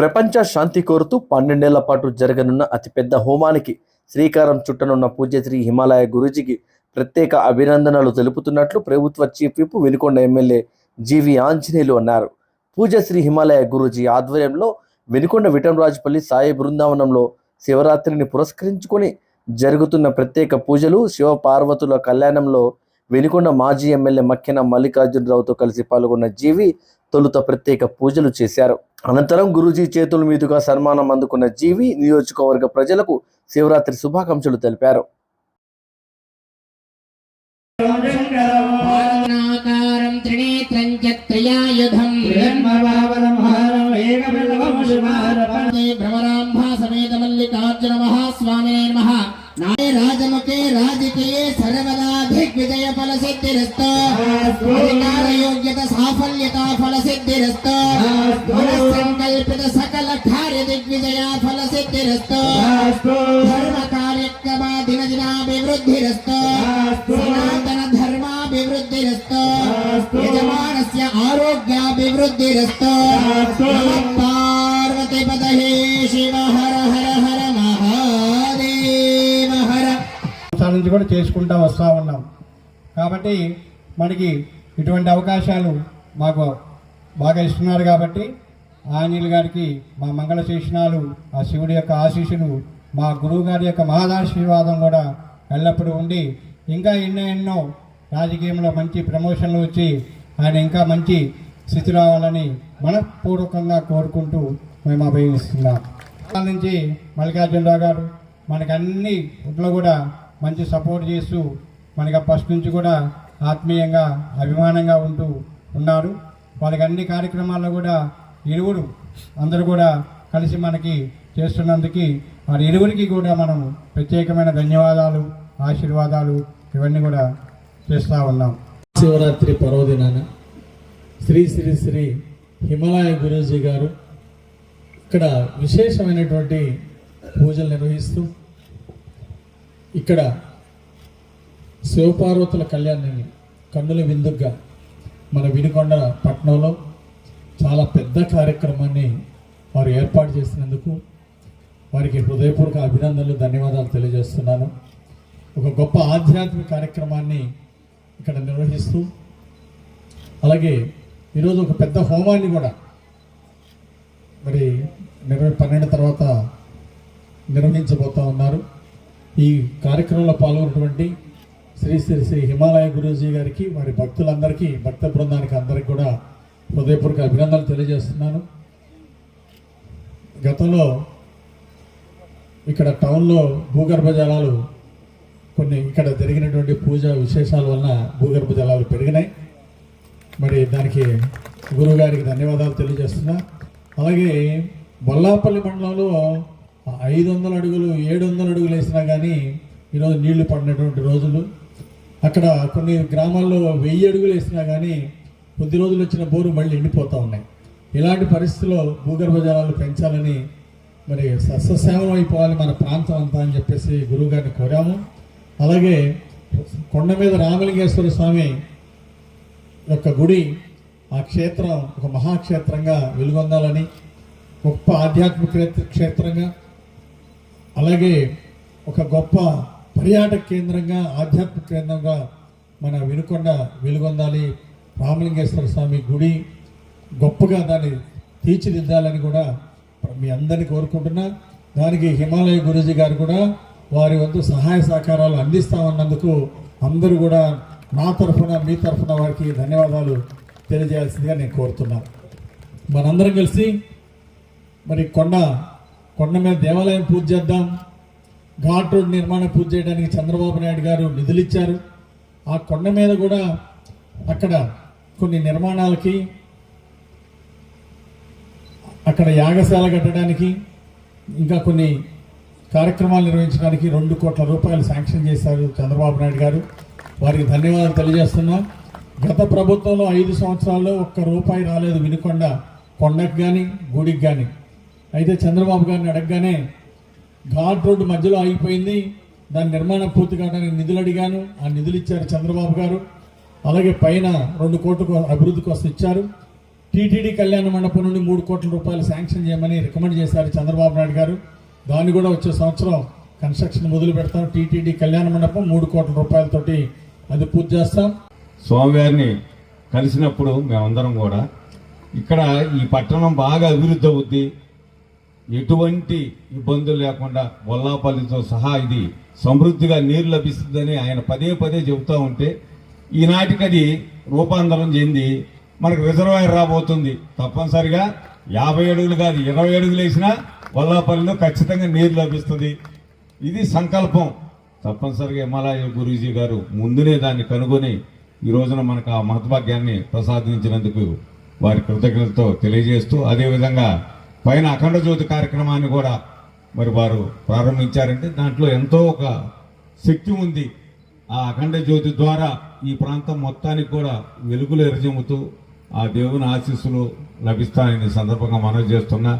ప్రపంచ శాంతి కోరుతూ పన్నెండేళ్ళ పాటు జరగనున్న అతిపెద్ద హోమానికి శ్రీకారం చుట్టనున్న పూజ్యశ్రీ హిమాలయ గురూజీకి ప్రత్యేక అభినందనలు తెలుపుతున్నట్లు ప్రభుత్వ chief whip Vinukonda MLA GV Anjaneyulu అన్నారు. పూజ్యశ్రీ హిమాలయ గురూజీ ఆధ్వర్యంలో వెనుకొండ విటంరాజుపల్లి సాయి బృందావనంలో శివరాత్రిని పురస్కరించుకొని జరుగుతున్న ప్రత్యేక పూజలు శివ పార్వతుల కళ్యాణంలో వెనుకొండ మాజీ ఎమ్మెల్యే మక్కెన మల్లికార్జునరావుతో కలిసి పాల్గొన్న జీవి తొలుత ప్రత్యేక పూజలు చేశారు అనంతరం గురూజీ చేతుల మీదుగా సన్మానం అందుకున్న జీవి నియోజకవర్గ ప్రజలకు శివరాత్రి శుభాకాంక్షలు తెలిపారు భ్రమరాంభా సమేత మల్లికార్జున మహాస్వామినే నమః నాయ రాజముఖే రాజకీయే సర్వదా దిగ్విజయ ఫల సిద్ధిరస్త అధికార యోగ్యత సాఫల్యత ఫల సిద్ధిరస్త సంకల్పిత సకల కార్య దిగ్విజయ ఫల సిద్ధిరస్త ధర్మ కార్యక్రమ దిన దినాభివృద్ధిరస్త సనాతన ధర్మాభివృద్ధిరస్త యజమానస్య ఆరోగ్యాభివృద్ధిరస్త. నమః పార్వతి నుంచి కూడా చేసుకుంటూ వస్తూ ఉన్నాం. కాబట్టి మనకి ఇటువంటి అవకాశాలు మాకు బాగా ఇస్తున్నారు కాబట్టి ఆంజనేయులు గారికి మా మంగళ శిక్షణాలు ఆ శివుడి యొక్క ఆశీస్సులు మా గురువు గారి యొక్క మహాదాశీర్వాదం కూడా ఎల్లప్పుడూ ఉండి ఇంకా ఎన్నో ఎన్నో రాజకీయంలో మంచి ప్రమోషన్లు వచ్చి ఆయన ఇంకా మంచి స్థితి రావాలని మనపూర్వకంగా కోరుకుంటూ మేము అభినందిస్తున్నాం. నుంచి మల్లికార్జునరావు గారు మనకు అన్ని ఇంట్లో కూడా మంచి సపోర్ట్ చేస్తూ మనకి ఫస్ట్ నుంచి కూడా ఆత్మీయంగా అభిమానంగా ఉంటూ ఉన్నారు వాళ్ళకి అన్ని కార్యక్రమాల్లో కూడా ఇరువురు అందరూ కూడా కలిసి మనకి చేస్తున్నందుకు వారి ఇరువురికి కూడా మనం ప్రత్యేకమైన ధన్యవాదాలు ఆశీర్వాదాలు ఇవన్నీ కూడా చేస్తూ ఉన్నాం. శివరాత్రి పర్వదినాన శ్రీ శ్రీ శ్రీ హిమాలయ గురూజీ గారు ఇక్కడ విశేషమైనటువంటి పూజలు నిర్వహిస్తూ ఇక్కడ శివపార్వతుల కళ్యాణాన్ని కన్నుల విందుగా మన వినుకొండ పట్టణంలో చాలా పెద్ద కార్యక్రమాన్ని వారు ఏర్పాటు చేసినందుకు వారికి హృదయపూర్వక అభినందనలు ధన్యవాదాలు తెలియజేస్తున్నాను. ఒక గొప్ప ఆధ్యాత్మిక కార్యక్రమాన్ని ఇక్కడ నిర్వహిస్తూ అలాగే ఈరోజు ఒక పెద్ద హోమాన్ని కూడా మరి నిర్వ పన్నెండు తర్వాత నిర్వహించబోతా ఉన్నారు. ఈ కార్యక్రమంలో పాల్గొన్నటువంటి శ్రీ శ్రీ శ్రీ హిమాలయ గురూజీ గారికి వారి భక్తులందరికీ భక్త బృందానికి అందరికీ కూడా హృదయపూర్వక అభినందనలు తెలియజేస్తున్నాను. గతంలో ఇక్కడ టౌన్లో భూగర్భ జలాలు కొన్ని ఇక్కడ జరిగినటువంటి పూజ విశేషాల వలన భూగర్భ జలాలు పెరిగినాయి. మరి దానికి గురువుగారికి ధన్యవాదాలు తెలియజేస్తున్నా. అలాగే బొల్లాపల్లి మండలంలో ఐదు వందల అడుగులు ఏడు వందల అడుగులు వేసినా కానీ ఈరోజు నీళ్ళు పడినటువంటి రోజులు. అక్కడ కొన్ని గ్రామాల్లో వెయ్యి అడుగులు వేసినా కానీ కొద్ది రోజులు వచ్చిన బోరు మళ్ళీ ఎండిపోతూ ఉన్నాయి. ఇలాంటి పరిస్థితుల్లో భూగర్భ జలాలు పెంచాలని మరి సస్యశ్యామం అయిపోవాలి మన ప్రాంతం అంతా అని చెప్పేసి గురువుగారిని కోరాము. అలాగే కొండ మీద రామలింగేశ్వర స్వామి యొక్క గుడి ఆ క్షేత్రం ఒక మహాక్షేత్రంగా వెలుగొందాలని గొప్ప ఆధ్యాత్మిక క్షేత్రంగా అలాగే ఒక గొప్ప పర్యాటక కేంద్రంగా ఆధ్యాత్మిక కేంద్రంగా మన వినుకొండ వెలుగొందాలి. రామలింగేశ్వర స్వామి గుడి గొప్పగా దాన్ని తీర్చిదిద్దాలని కూడా మీ అందరినీ కోరుకుంటున్నా. దానికి హిమాలయ గురూజీ గారు కూడా వారి వంతు సహాయ సహకారాలు అందిస్తామన్నందుకు అందరూ కూడా నా తరఫున మీ తరఫున వారికి ధన్యవాదాలు తెలియజేయాల్సిందిగా నేను కోరుతున్నాను మనందరం కలిసి మరి కొండ కొండ మీద దేవాలయం పూజ చేద్దాం. ఘాట్ రోడ్ నిర్మాణం పూజ చేయడానికి చంద్రబాబు నాయుడు గారు నిధులు ఇచ్చారు ఆ కొండ మీద కూడా అక్కడ కొన్ని నిర్మాణాలకి అక్కడ యాగశాల కట్టడానికి ఇంకా కొన్ని కార్యక్రమాలు నిర్వహించడానికి రెండు కోట్ల రూపాయలు శాంక్షన్ చేశారు చంద్రబాబు నాయుడు గారు. వారికి ధన్యవాదాలు తెలియజేస్తున్నా. గత ప్రభుత్వంలో ఐదు సంవత్సరాల్లో ఒక్క రూపాయి రాలేదు వినుకొండ కొండకు కానీ గుడికి కానీ అయితే చంద్రబాబు గారిని అడగగానే ఘాట్ రోడ్డు మధ్యలో ఆగిపోయింది. దాని నిర్మాణం పూర్తి కావడానికి నిధులు అడిగాను. ఆ నిధులు ఇచ్చారు చంద్రబాబు గారు. అలాగే పైన రెండు కోట్ల అభివృద్ధి కోసం ఇచ్చారు. టీటీడీ కళ్యాణ మండపం నుండి మూడు కోట్ల రూపాయలు శాంక్షన్ చేయమని రికమెండ్ చేశారు చంద్రబాబు నాయుడు గారు. దాన్ని కూడా వచ్చే సంవత్సరం కన్స్ట్రక్షన్ మొదలు పెడతాం టీటీడీ కళ్యాణ మండపం మూడు కోట్ల రూపాయలతోటి అది పూర్తి చేస్తాం. స్వామివారిని కలిసినప్పుడు మేమందరం కూడా ఇక్కడ ఈ పట్టణం బాగా అభివృద్ధి అవుద్ది. ఎటువంటి ఇబ్బందులు లేకుండా వల్లాపల్లితో సహా ఇది సమృద్ధిగా నీరు లభిస్తుందని ఆయన పదే పదే చెబుతూ ఉంటే ఈనాటికి అది రూపాంతరం చెంది మనకు రిజర్వాయర్ రాబోతుంది. తప్పనిసరిగా యాభై అడుగులు కాదు ఇరవై అడుగులు వేసినా వల్లాపల్లిలో ఖచ్చితంగా నీరు లభిస్తుంది. ఇది సంకల్పం. తప్పనిసరిగా హిమాలయ గురూజీ గారు ముందునే దాన్ని కనుగొని ఈ రోజున మనకు ఆ మహద్భాగ్యాన్ని ప్రసాదించినందుకు వారి కృతజ్ఞతతో తెలియజేస్తూ అదేవిధంగా పైన అఖండ జ్యోతి కార్యక్రమాన్ని కూడా మరి వారు ప్రారంభించారంటే దాంట్లో ఎంతో ఒక శక్తి ఉంది. ఆ అఖండ జ్యోతి ద్వారా ఈ ప్రాంతం మొత్తానికి కూడా వెలుగులు ఎరజమ్ముతూ ఆ దేవుని ఆశీస్సులు లభిస్తాయని సందర్భంగా మనవి చేస్తున్నా.